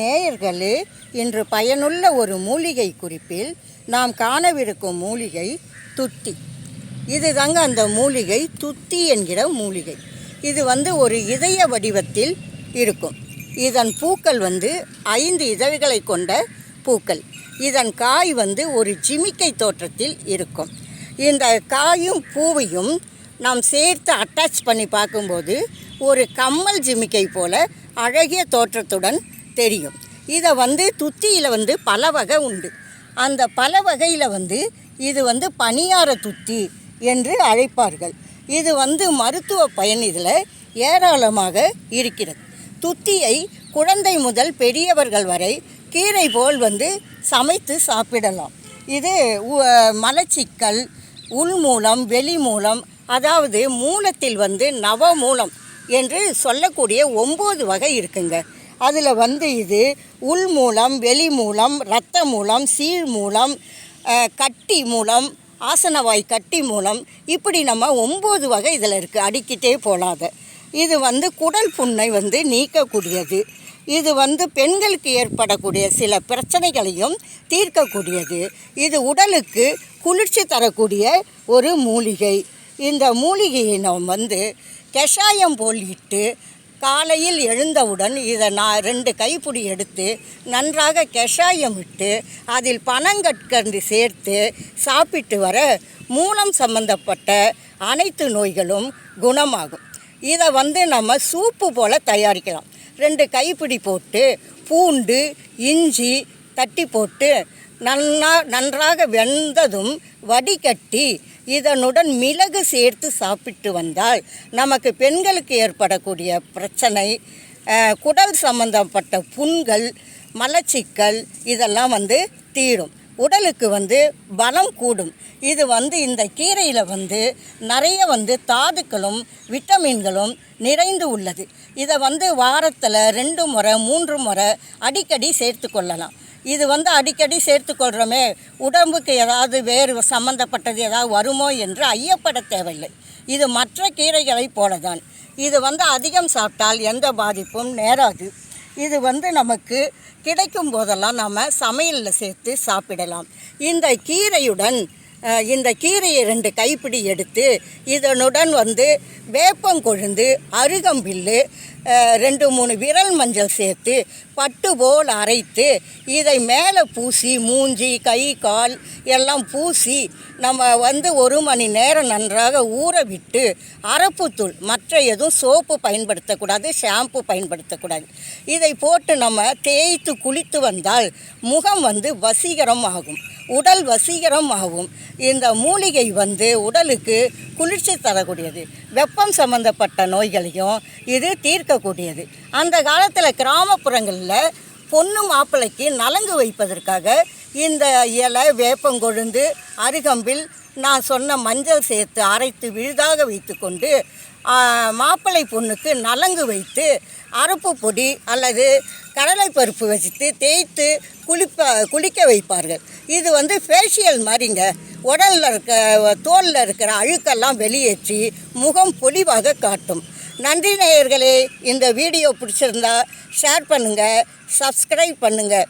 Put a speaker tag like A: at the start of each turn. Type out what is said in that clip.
A: நேயர்களே இன்று பயனுள்ள ஒரு மூலிகை குறிப்பில் நாம் காணவிருக்கும் மூலிகை துத்தி. இது தாங்க அந்த மூலிகை துத்தி என்கிற மூலிகை. இது வந்து ஒரு இதய வடிவத்தில் இருக்கும். இதன் பூக்கள் வந்து ஐந்து இதழ்களை கொண்ட பூக்கள். இதன் காய் வந்து ஒரு ஜிமிக்கை தோற்றத்தில் இருக்கும். இந்த காயும் பூவையும் நாம் சேர்த்து அட்டாச் பண்ணி பார்க்கும்போது ஒரு கம்மல் ஜிமிக்கை போல அழகிய தோற்றத்துடன் தெரியும். இதை வந்து துத்தியில் வந்து பல வகை உண்டு. அந்த பல வகையில் வந்து இது வந்து பணியார துத்தி என்று அழைப்பார்கள். இது வந்து மருத்துவ பயன் இதில் ஏராளமாக இருக்கிறது. துத்தியை குழந்தை முதல் பெரியவர்கள் வரை கீரை போல் வந்து சமைத்து சாப்பிடலாம். இது மலச்சிக்கல் உள் மூலம் வெளி மூலம் அதாவது மூலத்தில் வந்து நவ மூலம் என்று சொல்லக்கூடிய ஒம்பது வகை இருக்குங்க. அதில் வந்து இது உள் மூலம் வெளி மூலம் இரத்த மூலம் சீழ் மூலம் கட்டி மூலம் ஆசனவாய் கட்டி மூலம் இப்படி நம்ம ஒம்பது வகை இதில் இருக்குது அடிக்கிட்டே போகலாத இது வந்து குடல் புண்ணை வந்து நீக்கக்கூடியது. இது வந்து பெண்களுக்கு ஏற்படக்கூடிய சில பிரச்சனைகளையும் தீர்க்கக்கூடியது. இது உடலுக்கு குளிர்ச்சி தரக்கூடிய ஒரு மூலிகை. இந்த மூலிகையை நாம் வந்து கஷாயம் போல் இட்டு காலையில் எழுந்தவுடன் இதை நான் ரெண்டு கைப்பிடி எடுத்து நன்றாக கஷாயம் விட்டு அதில் பனங்கற்கண்டு சேர்த்து சாப்பிட்டு வர மூலம் சம்பந்தப்பட்ட அனைத்து நோய்களும் குணமாகும். இதை வந்து நம்ம சூப்பு போல் தயாரிக்கலாம். ரெண்டு கைப்பிடி போட்டு பூண்டு இஞ்சி தட்டி போட்டு நன்னா நன்றாக வெந்ததும் வடிகட்டி இதனுடன் மிளகு சேர்த்து சாப்பிட்டு வந்தால் நமக்கு பெண்களுக்கு ஏற்படக்கூடிய பிரச்சனை குடல் சம்பந்தப்பட்ட புண்கள் மலச்சிக்கல் இதெல்லாம் வந்து தீரும். உடலுக்கு வந்து பலம் கூடும். இது வந்து இந்த கீரையில் வந்து நிறைய வந்து தாதுக்களும் விட்டமின்களும் நிறைந்து உள்ளது. இதை வந்து வாரத்தில் ரெண்டு முறை மூன்று முறை அடிக்கடி சேர்த்து கொள்ளலாம். இது வந்து அடிக்கடி சேர்த்துக்கொள்கிறோமே உடம்புக்கு ஏதாவது வேறு சம்மந்தப்பட்டது ஏதாவது வருமோ என்று ஐயப்பட தேவையில்லை. இது மற்ற கீரைகளைப் போலதான். இது வந்து அதிகம் சாப்பிட்டால் எந்த பாதிப்பும் நேராது. இது வந்து நமக்கு கிடைக்கும் போதெல்லாம் நம்ம சமையலில் சேர்த்து சாப்பிடலாம். இந்த கீரையுடன் இந்த கீரையை ரெண்டு கைப்பிடி எடுத்து இதனுடன் வந்து வேப்பங்கொழுந்து அருகம்பில்லு ரெண்டு மூணு விரல் மஞ்சள் சேர்த்து பட்டு போல் அரைத்து இதை மேலே பூசி மூஞ்சி கை கால் எல்லாம் பூசி நம்ம வந்து ஒரு மணி நேரம் நன்றாக ஊற விட்டு அரப்புத்தூள் மற்ற எதுவும் சோப்பு பயன்படுத்தக்கூடாது ஷாம்பு பயன்படுத்தக்கூடாது. இதை போட்டு நம்ம தேய்த்து குளித்து வந்தால் முகம் வந்து வசீகரம் ஆகும். உடல் வசீகரம் ஆகும். இந்த மூலிகை வந்து உடலுக்கு குளிர்ச்சி தரக்கூடியது. வெப்பம் சம்பந்தப்பட்ட நோய்களையும் இது இருக்கக்கூடியது அந்த காலத்தில் கிராமப்புறங்களில் பொண்ணு மாப்பிள்ளைக்கு நலங்கு வைப்பதற்காக இந்த இலை வேப்பங்கொழுந்து அருகம்பில் நான் சொன்ன மஞ்சள் சேர்த்து அரைத்து விழுதாக வைத்துக்கொண்டு கொண்டு மாப்பிள்ளை பொண்ணுக்கு நலங்கு வைத்து அரப்பு பொடி அல்லது கடலை பருப்பு வச்சுட்டு தேய்த்து குளிப்ப குளிக்க வைப்பார்கள். இது வந்து ஃபேஷியல் மாதிரிங்க உடலில் இருக்க தோலில் இருக்கிற அழுக்கெல்லாம் வெளியேற்றி முகம் பொலிவாக காட்டும். நன்றி நேயர்களே இந்த வீடியோ பிடிச்சிருந்தா ஷேர் பண்ணுங்கள் சப்ஸ்கிரைப் பண்ணுங்கள்